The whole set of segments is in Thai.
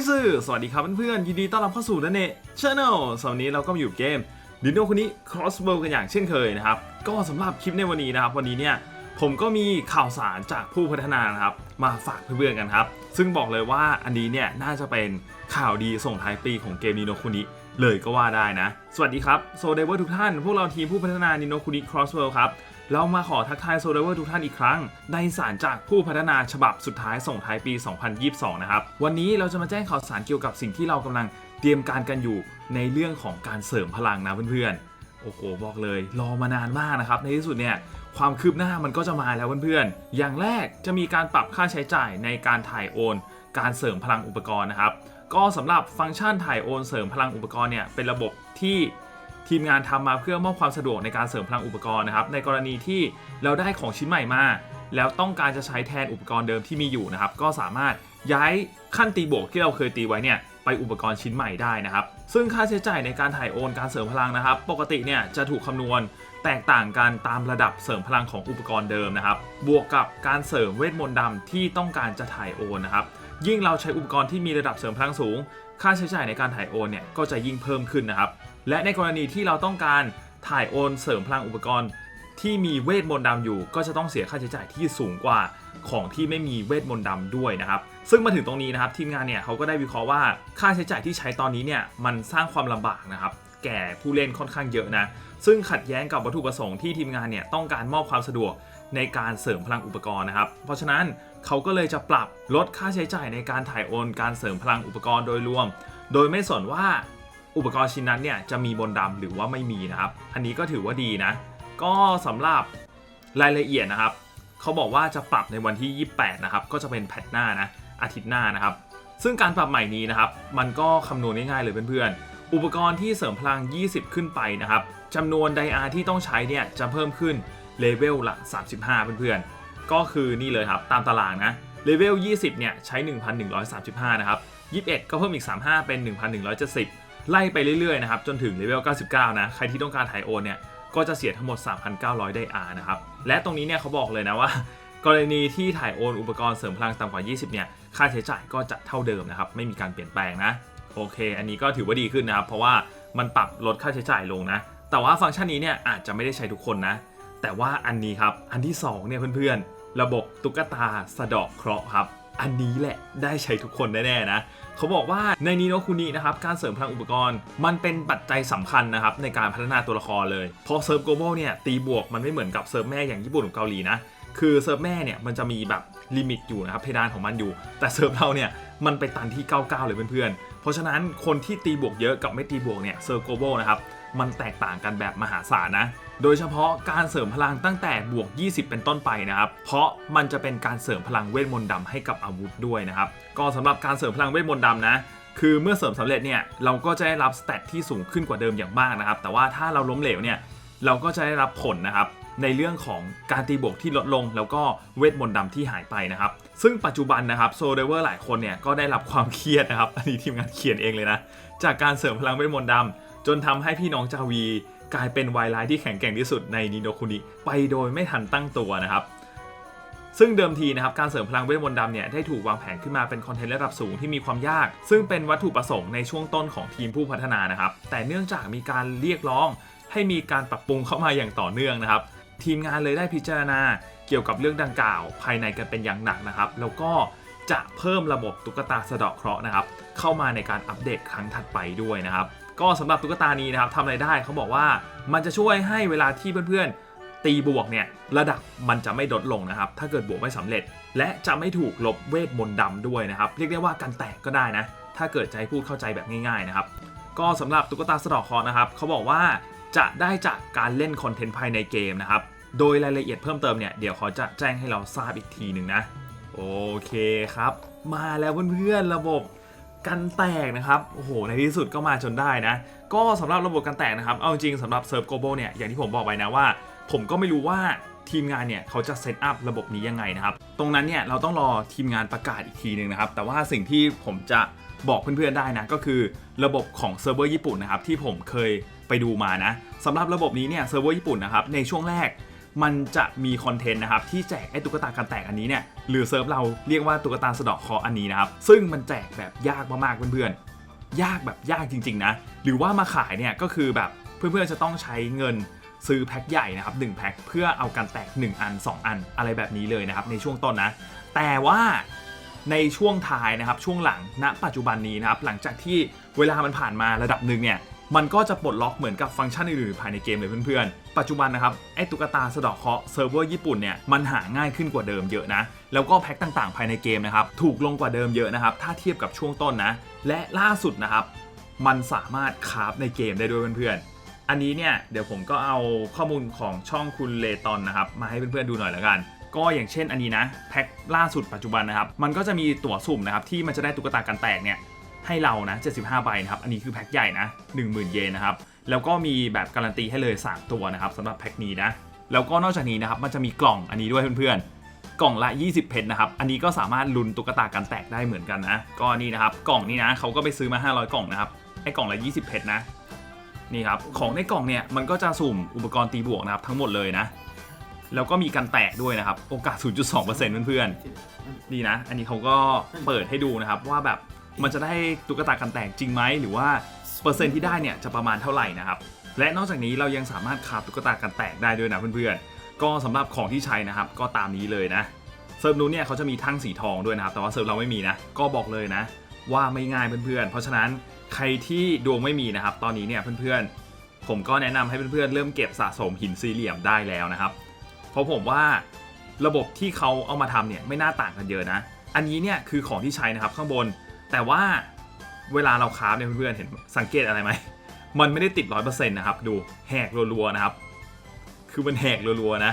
ยซือสวัสดีครับเพื่อนๆ ยินดีต้อนรับเข้าสู่นันเนชแนลสำหรับวันนี้เราก็มาอยู่เกมดิโนคนนี้ Crossbow กันอย่างเช่นเคยนะครับ ก็สำหรับคลิปในวันนี้นะครับ วันนี้เนี่ยผมก็มีข่าวสารจากผู้พัฒนานะครับ มาฝากเพื่อนๆกันครับ ซึ่งบอกเลยว่าอันนี้เนี่ยน่าจะเป็นข่าวดีส่งท้ายปีของเกมนิโนคุนิเลยก็ว่าได้นะ สวัสดีครับโซเดเวอร์ทุกท่าน พวกเราทีมผู้พัฒนานิโนคุนิ Crossbow ครับ เรามาขอทักทายโซเดเวอร์ทุกท่านอีกครั้ง ในสารจากผู้พัฒนาฉบับสุดท้ายส่งท้ายปี 2022 นะครับ วันนี้เราจะมาแจ้งข่าวสารเกี่ยวกับสิ่งที่เรากำลังเตรียมการกันอยู่ในเรื่องของการเสริมพลังนะเพื่อนๆ โอ้โหบอกเลยรอมานานมากนะครับ ในที่สุดเนี่ยความคืบหน้ามันก็จะมาแล้วเพื่อนๆ อย่างแรกจะมีการปรับค่าใช้จ่ายในการถ่ายโอน การเสริมพลังอุปกรณ์นะครับ ก็สำหรับฟังก์ชันถ่ายโอนเสริมพลังอุปกรณ์เนี่ยเป็นระบบที่ ทีมงานทำมาเพื่อมอบความสะดวกในการเสริมพลังอุปกรณ์นะครับในกรณีที่เราได้ของชิ้นใหม่มา แล้วต้องการจะใช้แทนอุปกรณ์เดิมที่มีอยู่นะครับก็สามารถย้ายขั้นตีบวกที่เราเคยตีไว้เนี่ยไปอุปกรณ์ชิ้นใหม่ได้นะครับ ซึ่งค่าใช้จ่ายในการถ่ายโอนการเสริมพลังนะครับ ปกติเนี่ยจะถูกคำนวณแตกต่างกันตามระดับเสริมพลังของอุปกรณ์เดิมนะครับ บวกกับการเสริมเวทมนต์ดำที่ต้องการจะถ่ายโอนนะครับ ยิ่งเราใช้อุปกรณ์ที่มีระดับเสริมพลังสูง ค่าใช้จ่ายในการถ่ายโอนเนี่ยก็จะยิ่งเพิ่มขึ้นนะครับ และในกรณีที่เราต้องการถ่ายโอนเสริมพลังอุปกรณ์ ที่มีเวทมนต์ดำอยู่ ก็จะต้องเสียค่าใช้จ่ายที่สูงกว่าของที่ไม่มีเวทมนต์ดำด้วยนะครับ ซึ่งมาถึงตรงนี้นะครับทีมงานเนี่ยเขาก็ได้วิเคราะห์ว่าค่าใช้จ่ายที่ใช้ตอนนี้เนี่ยมันสร้างความลำบากนะครับแก่ผู้เล่นค่อนข้างเยอะนะ ซึ่งขัดแย้งกับวัตถุประสงค์ที่ทีมงานเนี่ยต้องการมอบความสะดวกในการเสริมพลังอุปกรณ์นะครับ เพราะฉะนั้นเขาก็เลยจะปรับลดค่าใช้จ่ายในการถ่ายโอน การเสริมพลังอุปกรณ์โดยรวม โดยไม่สนว่า อุปกรณ์ชิ้นนั้นเนี่ยจะมีบนต์ดำหรือว่าไม่มีนะครับ อันนี้ก็ถือว่าดีนะ ก็สำหรับรายละเอียดนะครับ เขาบอกว่าจะปรับในวันที่ 28 นะครับ ก็จะเป็นแพทหน้านะ อาทิตย์หน้านะครับ ซึ่งการปรับใหม่นี้นะครับ มันก็คำนวณง่ายๆเลยเพื่อนๆ อุปกรณ์ที่เสริมพลัง 20 ขึ้นไปนะครับจำนวนไดอาร์ที่ต้องใช้เนี่ยจะเพิ่มขึ้นเลเวลละ 35 เพื่อนๆ ก็คือนี่เลยครับตามตารางนะ เลเวล 20 เนี่ยใช้ 1,135 นะครับ 21 ก็เพิ่มอีก 35 เป็น 1,170 ไล่ไปเรื่อยๆนะครับจนถึงเลเวล 99 นะ ใครที่ต้องการถ่ายโอนเนี่ยก็จะเสียทั้งหมด 3,900 ได้ R นะครับ และตรงนี้เนี่ยเขาบอกเลยนะว่า กรณีที่ถ่ายโอนอุปกรณ์เสริมพลังต่ำกว่า 20 เนี่ย ค่าใช้จ่ายก็จะเท่าเดิมนะครับ ไม่มีการเปลี่ยนแปลงนะ โอเค อันนี้ก็ถือว่าดีขึ้นนะครับ เพราะว่ามันปรับลดค่าใช้จ่ายลงนะ แต่ว่าฟังก์ชันนี้เนี่ยอาจจะไม่ได้ใช้ทุกคนนะ แต่ว่าอันนี้ครับ อันที่สองเนี่ยเพื่อนๆ ระบบตุ๊กตาสะดอกเคราะห์ครับ อันนี้แหละได้ใช้ทุกคนแน่ๆนะเขาบอกว่าในนีโนคุนินะครับการเสริมพลังอุปกรณ์ มันเป็นปัจจัยสำคัญนะครับในการพัฒนาตัวละครเลยเพราะเซิร์ฟโกลบอลเนี่ยตีบวกมันไม่เหมือนกับเซิร์ฟแม่อย่างญี่ปุ่นกับเกาหลีนะคือเซิร์ฟแม่เนี่ยมันจะมีแบบลิมิตอยู่นะครับเพดานของมันอยู่ แต่เซิร์ฟเราเนี่ยมันไปตันที่ 99 เลยเพื่อนๆเพราะฉะนั้นคนที่ตีบวกเยอะกับไม่ตีบวกเนี่ยเซิร์ฟโกลบอลนะครับ มันแตกต่างกันแบบมหาศาลนะ โดยเฉพาะการเสริมพลังตั้งแต่บวก 20 เป็นต้นไปนะครับ เพราะมันจะเป็นการเสริมพลังเวทมนต์ดำให้กับอาวุธด้วยนะครับ ก็สำหรับการเสริมพลังเวทมนต์ดำนะ คือเมื่อเสริมสำเร็จเนี่ยเราก็จะได้รับสเตตที่สูงขึ้นกว่าเดิมอย่างมากนะครับ แต่ว่าถ้าเราล้มเหลวเนี่ยเราก็จะได้รับผลนะครับในเรื่องของการตีบวกที่ลดลงแล้วก็เวทมนต์ดำที่หายไปนะครับ ซึ่งปัจจุบันนะครับโซเดเวอร์หลายคนเนี่ยก็ได้รับความเครียดนะครับ อันนี้ทีมงานเขียนเองเลยนะ จากการเสริมพลังเวทมนต์ดำ จนทำให้พี่น้องจาวีกลายเป็นไวไลท์ที่แข็งแกร่งที่สุดในนิโนคุนิไปโดยไม่ทันตั้งตัวนะครับ ซึ่งเดิมทีนะครับการเสริมพลังเวทมนต์ดำเนี่ยได้ถูกวางแผนขึ้นมาเป็นคอนเทนต์ระดับสูงที่มีความยาก ซึ่งเป็นวัตถุประสงค์ในช่วงต้นของทีมผู้พัฒนานะครับ แต่เนื่องจากมีการเรียกร้อง ให้มีการปรับปรุงเข้ามาอย่างต่อเนื่องนะครับ ทีมงานเลยได้พิจารณาเกี่ยวกับเรื่องดังกล่าว ภายในกันเป็นอย่างหนักนะครับ แล้วก็จะเพิ่มระบบตุ๊กตาสะเดาะเคราะห์นะครับเข้ามาในการอัปเดตครั้งถัดไปด้วยนะครับ ก็สำหรับตุ๊กตานี้นะครับทำอะไรได้เขาบอกว่ามันจะช่วยให้เวลาที่เพื่อนๆ ตีบวกเนี่ยระดับมันจะไม่ลดลงนะครับ ถ้าเกิดบวกไม่สำเร็จ และจะไม่ถูกลบเวทมนต์ดำด้วยนะครับ เรียกได้ว่ากันแตกก็ได้นะ ถ้าเกิดจะให้พูดเข้าใจแบบง่ายๆนะครับก็สำหรับตุ๊กตาสะดอกคอนะครับเขาบอกว่าจะได้จากการเล่นคอนเทนต์ภายในเกมนะครับโดยรายละเอียดเพิ่มเติมเนี่ยเดี๋ยวเขาจะแจ้งให้เราทราบอีกทีหนึ่งนะ โอเคครับ มาแล้วเพื่อนๆระบบ กันแตกนะครับโอ้โหในที่สุดก็มาจนได้นะ ก็สำหรับระบบกันแตกนะครับ เอาจริงๆสำหรับเซิร์ฟโกลบลเนี่ยอย่างที่ผมบอกไปนะว่า ผมก็ไม่รู้ว่าทีมงานเนี่ยเขาจะเซตอัพระบบนี้ยังไงนะครับ ตรงนั้นเนี่ยเราต้องรอทีมงานประกาศอีกทีหนึ่งนะครับ แต่ว่าสิ่งที่ผมจะบอกเพื่อนๆได้นะ ก็คือระบบของเซิร์ฟเวอร์ญี่ปุ่นนะครับที่ผมเคยไปดูมานะสำหรับระบบนี้เนี่ยเซิร์ฟเวอร์ญี่ปุ่นนะครับในช่วงแรก มันจะมีคอนเทนต์นะครับที่แจกไอ้ตุ๊กตากันแตกอันนี้เนี่ยหรือเซิร์ฟเราเรียกว่าตุ๊กตาสะดอกคออันนี้นะครับซึ่งมันแจกแบบยากมากๆเพื่อนๆยากแบบยากจริง ๆ นะ หรือว่ามาขายเนี่ยก็คือแบบเพื่อนๆจะต้องใช้เงินซื้อแพ็คใหญ่นะครับ1แพ็คเพื่อเอากันแตก 1 อัน 2 อันอะไรแบบนี้เลยนะครับในช่วงต้นนะ แต่ว่าในช่วงท้ายนะครับช่วงหลังณปัจจุบันนี้นะครับหลังจากที่เวลามันผ่านมาระดับหนึ่งเนี่ย มันก็จะปลดล็อกเหมือนกับฟังก์ชันอื่นๆภายในเกมเลยเพื่อนๆ ปัจจุบันนะครับไอ้ตุ๊กตาสะดอกเคราะห์เซิร์ฟเวอร์ญี่ปุ่นเนี่ยมันหาง่ายขึ้นกว่าเดิมเยอะนะ แล้วก็แพ็คต่างๆ ภายในเกมนะครับถูกลงกว่าเดิมเยอะนะครับถ้าเทียบกับช่วงต้นนะ และล่าสุดนะครับมันสามารถคราฟในเกมได้ด้วยเพื่อนๆอันนี้เนี่ยเดี๋ยวผมก็เอาข้อมูลของช่องคุณเลตอนนะครับมาให้เพื่อนๆดูหน่อยแล้วกัน ก็อย่างเช่นอันนี้นะแพ็คล่าสุดปัจจุบันนะครับมันก็จะมีตั๋วสุ่มนะครับที่มันจะได้ตุ๊กตากันแตกเนี่ย ให้เรานะ 75 ใบนะครับ อันนี้คือแพ็คใหญ่นะ 10,000 เยนนะครับ แล้วก็มีแบบการันตีให้เลย 3 ตัวนะครับสำหรับแพ็คนี้นะ แล้วก็นอกจากนี้นะครับ มันจะมีกล่องอันนี้ด้วยเพื่อนๆ กล่องละ 20 เพชรนะครับ อันนี้ก็สามารถลุ้นตุ๊กตากันแตกได้เหมือนกันนะ ก็นี่นะครับ กล่องนี้นะเขาก็ไปซื้อมา 500 กล่องนะครับ ไอ้กล่องละ 20 เพชรนะ นี่ครับ ของในกล่องเนี่ยมันก็จะสุ่มอุปกรณ์ตีบวกนะครับทั้งหมดเลยนะ แล้วก็มีกันแตกด้วยนะครับ โอกาส 0.2%เพื่อนๆนี่นะ อันนี้เขาก็เปิดให้ดูนะครับว่าแบบ มันจะได้ตุ๊กตากันแตกจริงไหมหรือว่าเปอร์เซ็นต์ที่ได้เนี่ยจะประมาณเท่าไหร่นะครับและนอกจากนี้เรายังสามารถคาฟตุ๊กตากันแตกได้ด้วยนะเพื่อนๆก็สำหรับของที่ใช้นะครับก็ตามนี้เลยนะเซิร์ฟนู้นเนี่ยเขาจะมีทั้งสีทองด้วยนะครับแต่ว่าเซิร์ฟเราไม่มีนะก็บอกเลยนะ ว่าไม่ง่ายเพื่อนๆเพราะฉะนั้นใครที่ดวงไม่มีนะครับตอนนี้เนี่ยเพื่อนๆ ผมก็แนะนำให้เพื่อนๆเริ่มเก็บสะสมหินสี่เหลี่ยมได้แล้วนะครับเพราะผมว่าระบบที่เขาเอามาทำเนี่ยไม่น่าต่างกันเยอะนะ อันนี้เนี่ยคือของที่ใช้นะครับข้างบน แต่ว่าเวลาเราคราฟเนี่ยเพื่อนๆเห็นสังเกตอะไรไหม มันไม่ได้ติดร้อยเปอร์เซ็นต์นะครับ ดูแหกรัวๆนะครับ คือมันแหกรัวๆนะ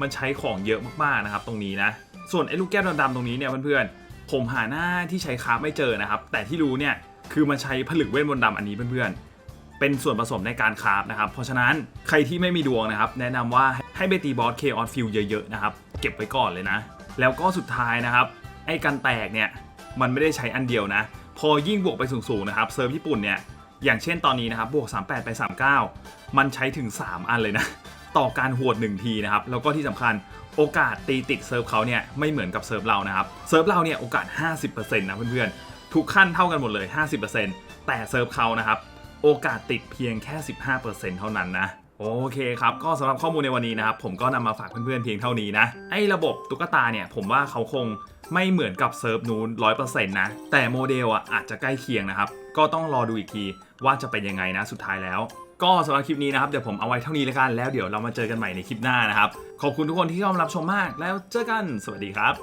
มันใช้ของเยอะมากๆนะครับ ตรงนี้นะ ส่วนไอ้ลูกแก้วดำๆตรงนี้เนี่ยเพื่อนๆผมหาหน้าที่ใช้คราฟไม่เจอนะครับ แต่ที่รู้เนี่ยคือมันใช้ผลึกเวทมนต์ดำอันนี้เพื่อนๆ เป็นส่วนผสมในการคราฟนะครับ เพราะฉะนั้นใครที่ไม่มีดวงนะครับ แนะนำว่าให้ไปตีบอสเคออนฟิลเยอะๆนะครับ เก็บไว้ก่อนเลยนะ แล้วก็สุดท้ายนะครับ ไอ้กันแตกเนี่ย มันไม่ได้ใช้อันเดียวนะ พอยิ่งบวกไปสูงๆนะครับเซิร์ฟญี่ปุ่นเนี่ยอย่างเช่นตอนนี้นะครับบวก 38 ไป 39 มันใช้ถึง 3 อันเลยนะ ต่อการหวด1ทีนะครับ แล้วก็ที่สำคัญโอกาสตีติดเซิร์ฟเขาเนี่ยไม่เหมือนกับเซิร์ฟเรานะครับ เซิร์ฟเราเนี่ยโอกาส 50%นะเพื่อนๆ ทุกขั้นเท่ากันหมดเลย 50%แต่เซิร์ฟเขานะครับ โอกาสติดเพียงแค่ 15%เท่านั้นนะ โอเคครับ ก็สำหรับข้อมูลในวันนี้นะครับ ผมก็นำมาฝากเพื่อนๆเพียงเท่านี้นะ ไอ้ระบบตุ๊กตาเนี่ย ผมว่าเขาคงไม่เหมือนกับเซิร์ฟนู้น100%นะ แต่โมเดลอะอาจจะใกล้เคียงนะครับ ก็ต้องรอดูอีกทีว่าจะเป็นยังไงนะสุดท้ายแล้ว ก็สำหรับคลิปนี้นะครับ เดี๋ยวผมเอาไว้เท่านี้แล้วกัน แล้วเดี๋ยวเรามาเจอกันใหม่ในคลิปหน้านะครับ ขอบคุณทุกคนที่เข้ามารับชมมาก แล้วเจอกัน สวัสดีครับ